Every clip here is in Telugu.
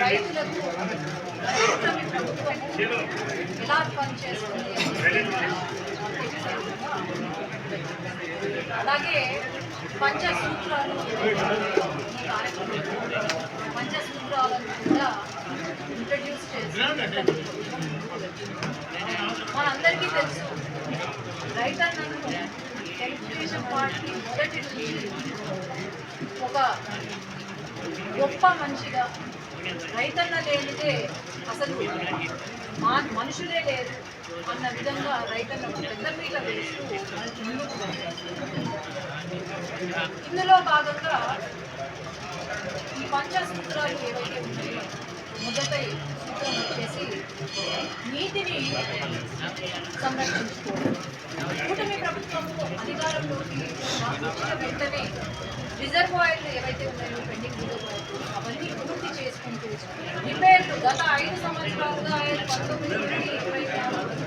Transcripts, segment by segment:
రైతులకు కూటమి ప్రభుత్వం ఎలా పనిచేస్తుంది అనేది తెలిసే విధంగా అలాగే పంచసూత్రాలు పంచసూత్రాలను కూడా ఇంట్రడ్యూస్ చేసి మనందరికీ తెలుసు రైతన్నను తెలుగుదేశం పార్టీ మొదటి నుంచి ఒక గొప్ప మనిషిగా రైతన్న లేనిదే అసలు మా మనుషులే లేరు. అన్న విధంగా రైతన్న పెద్దపీట వేస్తూ ఇందులో భాగంగా ఈ పంచసూత్రాలు ఏవైతే ఉన్నాయో మొదట సూత్రం వచ్చేసి నీతిని సంరక్షించుకోవడం. కూటమి ప్రభుత్వము అధికారంలోకి వచ్చిన వెంటనే రిజర్వాయర్లు ఏవైతే ఉన్నాయో పెండింగ్ రిజర్వాయర్లు అవన్నీ పూర్తి చేసుకుంటూ రిపేర్లు గత ఐదు సంవత్సరాలుగా ఆయన పంతొమ్మిది నుండి ఇరవై నాలుగు వరకు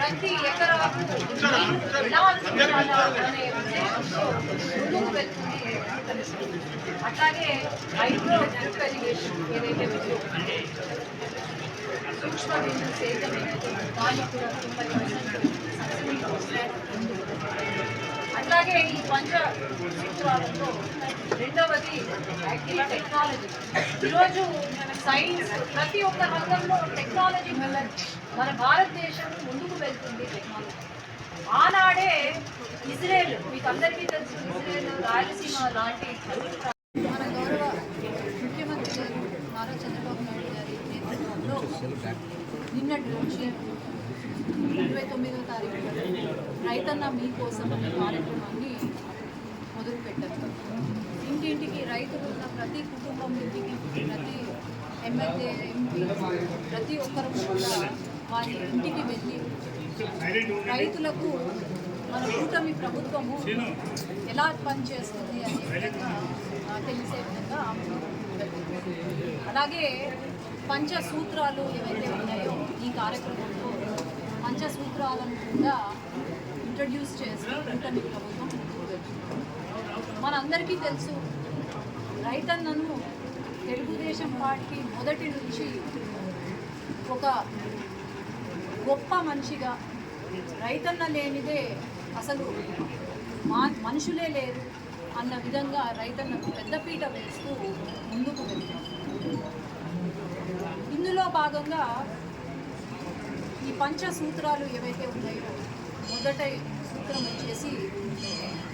ప్రతి ఎకరాకు ముందుకు వెళ్తుంది అట్లాగే హైడ్రో డ్రిప్ ఏదైతే ఉందో సూక్ష్మ బిందు ఏదైతే దానికి కూడా తొంభై పర్సెంట్ సబ్సిడీ వస్తాయి అట్లాగే ఈ పంచ సూత్రాలలో రెండవది యాక్టివ్ టెక్నాలజీ. ఈరోజు సైన్స్ ప్రతి ఒక్క రంగంలో టెక్నాలజీ వల్ల మన భారతదేశం ముందుకు వెళ్తుంది టెక్నాలజీ. ఆనాడే ఇజ్రాయెల్ మీకు అందరికీ తెలుసు ఇజ్రాయెల్ రాయలసీమ లాంటి మన గౌరవ ముఖ్యమంత్రి గారు నారా చంద్రబాబు నాయుడు గారి నేతృత్వంలో నిన్నటి నుంచి ఇరవై తొమ్మిదో తారీఖు రైతన్న మీకోసం అనే కార్యక్రమాన్ని మొదలుపెట్టారు. ఇంటింటికి రైతులు ఉన్న ప్రతి కుటుంబం ఇంటికి ప్రతి ఎమ్మెల్యే ఎంపీ ప్రతి ఒక్కరు కూడా వారి ఇంటికి వెళ్ళి రైతులకు మన కూటమి ప్రభుత్వము ఎలా పనిచేస్తుంది అనే విధంగా తెలిసే విధంగా అలాగే పంచ సూత్రాలు ఏవైతే ఉన్నాయో ఈ కార్యక్రమంలో పంచ సూత్రాలను కూడా ఇంట్రడ్యూస్ చేసి కూటమి ప్రభుత్వం మనందరికీ తెలుసు రైతన్నను తెలుగుదేశం పార్టీ మొదటి నుంచి ఒక గొప్ప మనిషిగా రైతన్న లేనిదే అసలు మా మనుషులే లేరు అన్న విధంగా రైతన్నకు పెద్దపీట వేస్తూ ముందుకు వెళ్తాం. ఇందులో భాగంగా ఈ పంచ సూత్రాలు ఏవైతే ఉన్నాయో మొదట సూత్రం వచ్చేసి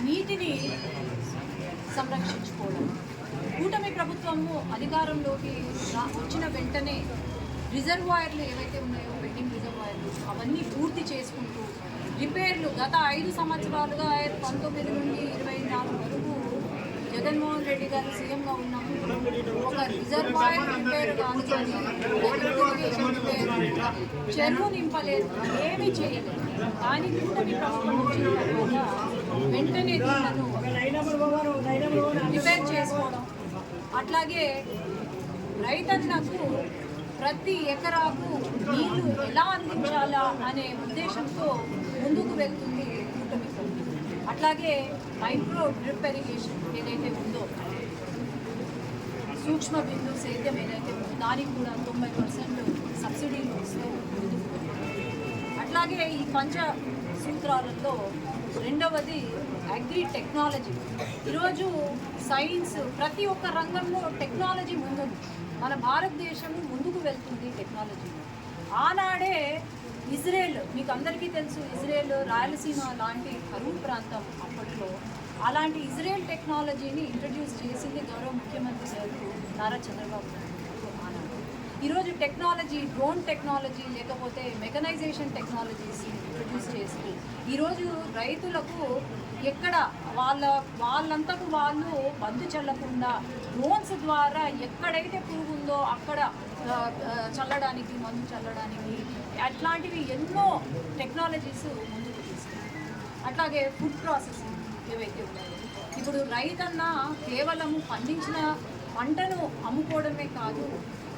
నీటిని సంరక్షించుకోవడం. కూటమి ప్రభుత్వము అధికారంలోకి వచ్చిన వెంటనే రిజర్వాయర్లు ఏవైతే ఉన్నాయో పెండింగ్ రిజర్వాయర్లు అవన్నీ పూర్తి చేసుకుంటూ రిపేర్లు గత ఐదు సంవత్సరాలుగా పంతొమ్మిది నుండి ఇరవై నాలుగు వరకు జగన్మోహన్ రెడ్డి గారు సీఎంగా ఉన్నప్పుడు ఒక రిజర్వాయర్ రిపేర్ కాదు కానీ చెరువు నింపలేదు. ఏమీ చేయలేదు. కానీ కూటమి ప్రభుత్వం వచ్చిన తర్వాత వెంటనే దీళ్ళను రిపేర్ చేసుకోవడం. అట్లాగే రైతన్నకు ప్రతి ఎకరాకు నీళ్ళు ఎలా అందించాలా అనే ఉద్దేశంతో ముందుకు వెళ్తుంది అట్లాగే మైక్రో డ్రిప్ ఇరిగేషన్ ఏదైతే ఉందో సూక్ష్మ బిందు సేద్యం ఏదైతే ఉందో దానికి కూడా తొంభై పర్సెంట్ సబ్సిడీలు ఇస్తూ అట్లాగే ఈ పంచ సూత్రాలలో రెండవది అగ్రి టెక్నాలజీ. ఈరోజు సైన్స్ ప్రతి ఒక్క రంగంలో టెక్నాలజీ ముందుంది. మన భారతదేశం ముందుకు వెళ్తుంది టెక్నాలజీ. ఆనాడే ఇజ్రాయెల్ మీకు అందరికీ తెలుసు ఇజ్రాయెల్ రాయలసీమ లాంటి కరువు ప్రాంతం అప్పట్లో. అలాంటి ఇజ్రాయెల్ టెక్నాలజీని ఇంట్రడ్యూస్ చేసింది గౌరవ ముఖ్యమంత్రి గారు నారా చంద్రబాబు నాయుడు ఆనాడు. ఈరోజు టెక్నాలజీ డ్రోన్ టెక్నాలజీ లేకపోతే మెకనైజేషన్ టెక్నాలజీస్ ఇంట్రడ్యూస్ చేసి ఈరోజు రైతులకు ఎక్కడ వాళ్ళ వాళ్ళంతకు వాళ్ళు బంధు చల్లకుండా డ్రోన్స్ ద్వారా ఎక్కడైతే పురుగు ఉందో అక్కడ చల్లడానికి మందు చల్లడానికి అట్లాంటివి ఎన్నో టెక్నాలజీస్ ముందుకు తీసుకున్నాయి అట్లాగే ఫుడ్ ప్రాసెసింగ్ ఏవైతే ఉన్నాయో ఇప్పుడు రైతన్న కేవలము పండించిన పంటను అమ్ముకోవడమే కాదు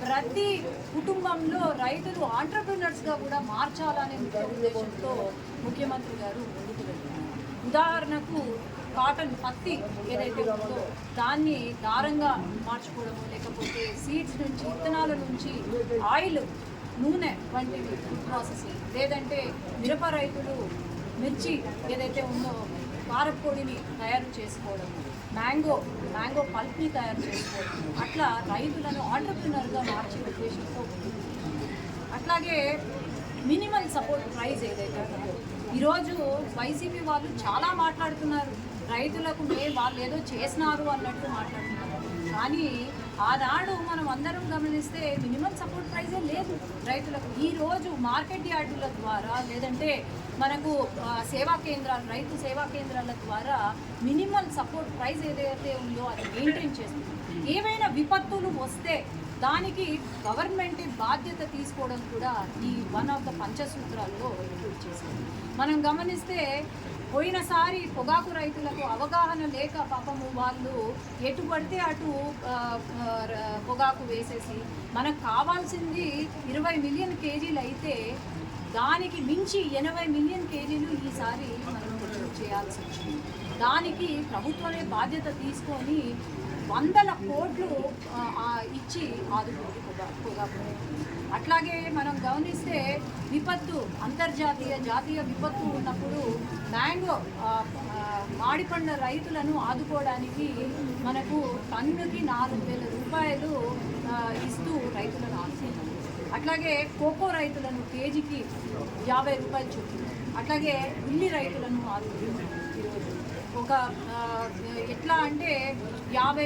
ప్రతి కుటుంబంలో రైతులు ఆంటర్ప్రినర్స్గా కూడా మార్చాలనే ఉద్దేశంతో ముఖ్యమంత్రి గారు ముందుకు వెళ్తున్నారు ఉదాహరణకు కాటన్ పత్తి ఏదైతే ఉందో దాన్ని దారంగా మార్చుకోవడము లేకపోతే సీడ్స్ నుంచి విత్తనాల నుంచి ఆయిల్ నూనె వంటివి ప్రాసెసింగ్ లేదంటే మిరప రైతులు మిర్చి ఏదైతే ఉందో కారపొడిని తయారు చేసుకోవడం మ్యాంగో మ్యాంగో పల్ప్ని తయారు చేసుకోవడం. అట్లా రైతులను ఆంటర్ప్రినర్గా మార్చే ఉద్దేశంతో అట్లాగే మినిమం సపోర్ట్ ప్రైస్ ఏదైతే ఉందో. ఈరోజు వైసీపీ వాళ్ళు చాలా మాట్లాడుతున్నారు. రైతులకు మే వాళ్ళు ఏదో చేసినారు అన్నట్టు మాట్లాడుతున్నారు. కానీ ఆనాడు మనం అందరం గమనిస్తే మినిమం సపోర్ట్ ప్రైజే లేదు. రైతులకు ఈ రోజు మార్కెట్ యార్డుల ద్వారా లేదంటే మనకు సేవా కేంద్రాలు రైతు సేవా కేంద్రాల ద్వారా మినిమం సపోర్ట్ ప్రైస్ ఏదైతే ఉందో అది మెయింటైన్ చేస్తుంది. ఏవైనా విపత్తులు వస్తే దానికి గవర్నమెంట్ బాధ్యత తీసుకోవడం కూడా ఈ వన్ ఆఫ్ ద పంచసూత్రాల్లో ఇంక్లూడ్ చేసింది. మనం గమనిస్తే పోయినసారి పొగాకు రైతులకు అవగాహన లేక పాపము వాళ్ళు ఎటు పడితే అటు పొగాకు వేసేసి మనకు కావాల్సింది ఇరవై మిలియన్ కేజీలు అయితే దానికి మించి ఎనభై మిలియన్ కేజీలు ఈసారి మనం చేయాల్సి వచ్చింది. దానికి ప్రభుత్వమే బాధ్యత తీసుకొని వందల కోట్లు ఆ, ఆదుకుంది పొగాకు అట్లాగే మనం గమనిస్తే విపత్తు అంతర్జాతీయ జాతీయ విపత్తు ఉన్నప్పుడు మ్యాంగో మాడిపండ్ల రైతులను ఆదుకోవడానికి మనకు టన్నుకి నాలుగు వేల రూపాయలు ఇస్తూ రైతులను ఆదుకున్నాం అట్లాగే కోకో రైతులను కేజీకి యాభై రూపాయలు చొప్పున అట్లాగే ఉల్లి రైతులను ఆదుకుంటున్నాం ఈరోజు. ఒక ఎట్లా అంటే యాభై